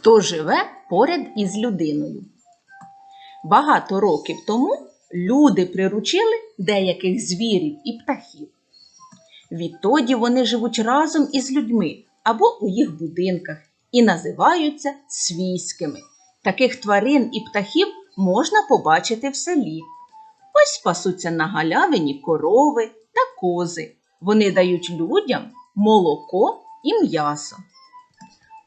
хто живе поряд із людиною. Багато років тому люди приручили деяких звірів і птахів. Відтоді вони живуть разом із людьми або у їх будинках і називаються свійськими. Таких тварин і птахів можна побачити в селі. Ось пасуться на галявині корови та кози. Вони дають людям молоко і м'ясо.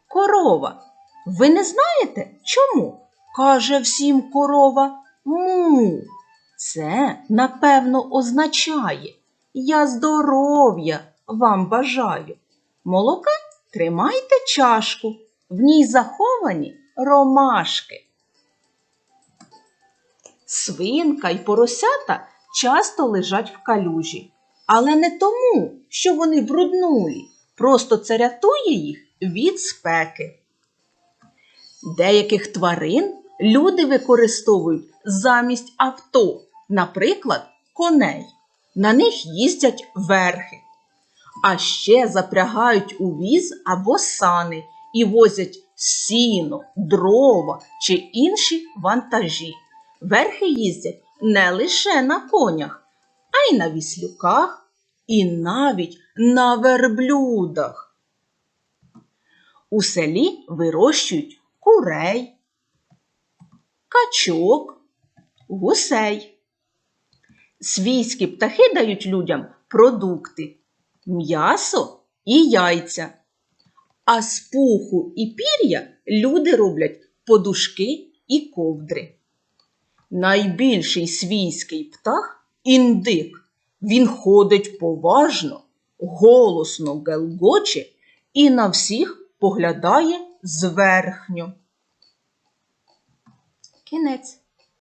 Корова. Ви не знаєте чому? каже всім корова му. Це, напевно, означає Я здоров'я вам бажаю. Молока тримайте чашку, в ній заховані ромашки. Свинка й поросята часто лежать в калюжі, але не тому, що вони бруднулі, просто це рятує їх від спеки. Деяких тварин люди використовують замість авто, наприклад, коней. На них їздять верхи. А ще запрягають у віз або сани і возять сіно, дрова чи інші вантажі. Верхи їздять не лише на конях, а й на віслюках і навіть на верблюдах. У селі вирощують курей, качок, гусей. Свійські птахи дають людям продукти, м'ясо і яйця. А з пуху і пір'я люди роблять подушки і ковдри. Найбільший свійський птах індик. Він ходить поважно, голосно гелгоче і на всіх поглядає зверхньо. Кінець.